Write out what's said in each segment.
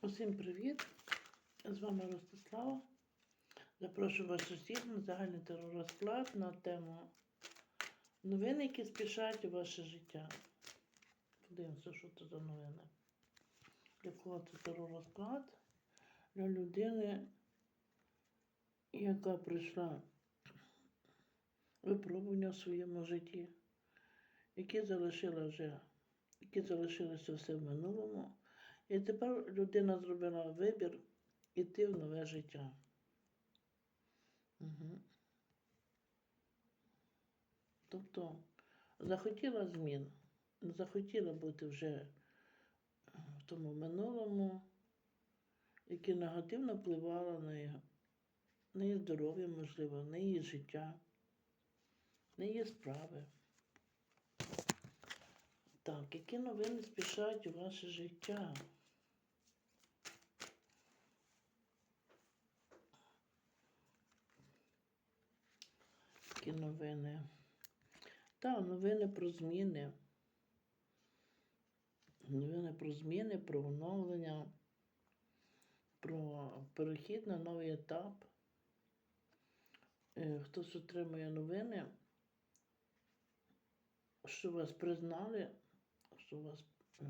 Усім привіт! З вами Ростислава. Запрошую вас усіх на загальний теророзклад на тему новини, які спішать у ваше життя. Подивимося, що це за новини. Для кого це теророзклад? Для людини, яка пройшла випробування в своєму житті, які залишила вже, які залишилися все в минулому. І тепер людина зробила вибір іти в нове життя. Угу. Тобто захотіла змін, захотіла бути вже в тому минулому, яке негативно впливало на її, на її здоров'я, можливо, на її життя, на її справи. Так, які новини спішають у ваше життя? Які новини? Та, новини про зміни. Новини про зміни, про оновлення, про перехід на новий етап. Е, Хтось отримує новини, що вас признали, що вас, е,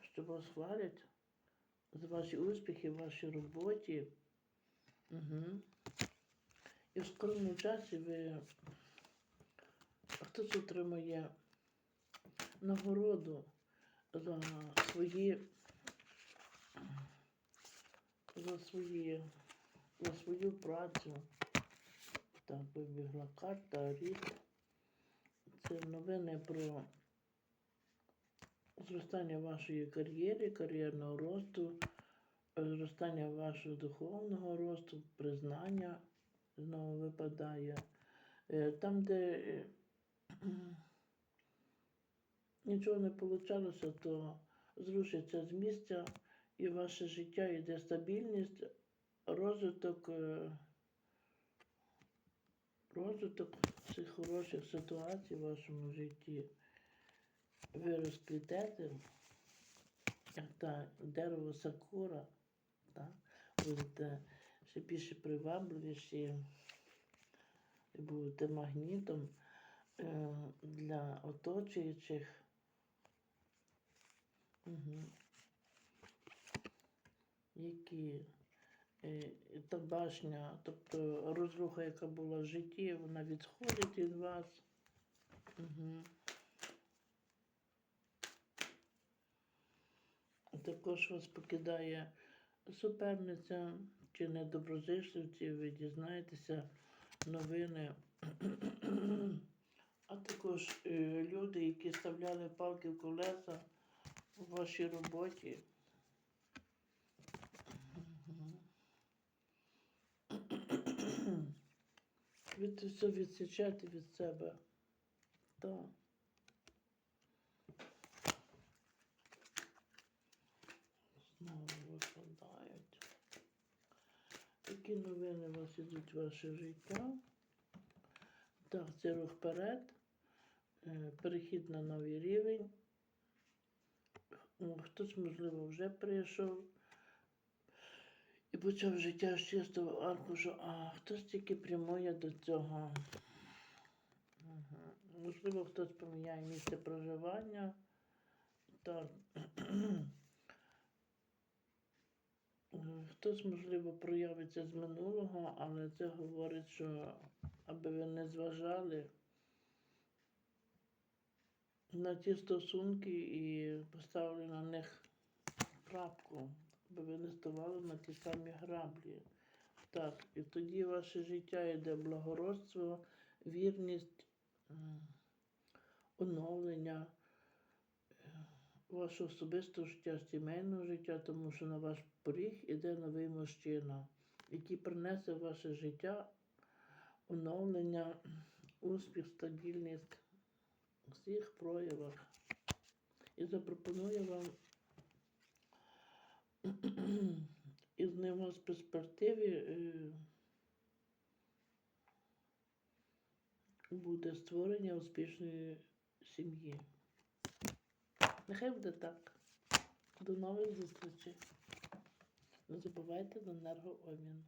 що вас хвалять за ваші успіхи в вашій роботі. Угу. І в скорому часі ви хтось отримує нагороду за свої за свої за свою працю. Так, вибігла карта, рік. Це новини про зростання вашої кар'єри, кар'єрного росту, зростання вашого духовного росту, признання знову випадає. Е, Там, де е, нічого не вийшло, то зрушиться з місця і ваше життя йде стабільність, розвиток, е, розвиток цих хороших ситуацій в вашому житті. Ви розквітете, як та дерево сакура, так? будете ще більше привабливіші, і будете магнітом е, для оточуючих. Угу. Які е, та башня, тобто розруха, яка була в житті, вона відходить від вас. Угу. Також вас покидає суперниця чи недоброзичливці, ви дізнаєтеся новини. А також е, люди, які ставляли палки в колеса у вашій роботі. Ви це все відсічаєте від себе. Так. Знову випадають. Які новини у вас ідуть в ваше життя? Так, це рух вперед, е, перехід на новий рівень. Хтось, можливо, вже прийшов і почав життя з чистого аркушу, а хтось тільки прямує до цього. Можливо, хтось поміняє місце проживання. Так. Хтось, можливо, проявиться з минулого, але це говорить, що аби ви не зважали на ті стосунки і поставили на них крапку, аби ви не ставали на ті самі граблі. Так, і тоді ваше життя йде благородство, вірність, оновлення е, вашого особистого життя, сімейного життя, тому що на ваш поріг іде новий мужчина, який принесе в ваше життя оновлення, успіх, стабільність у всіх проявах. І запропонує вам із ним з перспективі е, буде створення успішної сім'ї. Нехай буде так. До нових зустрічей. Не забувайте до енергообмін.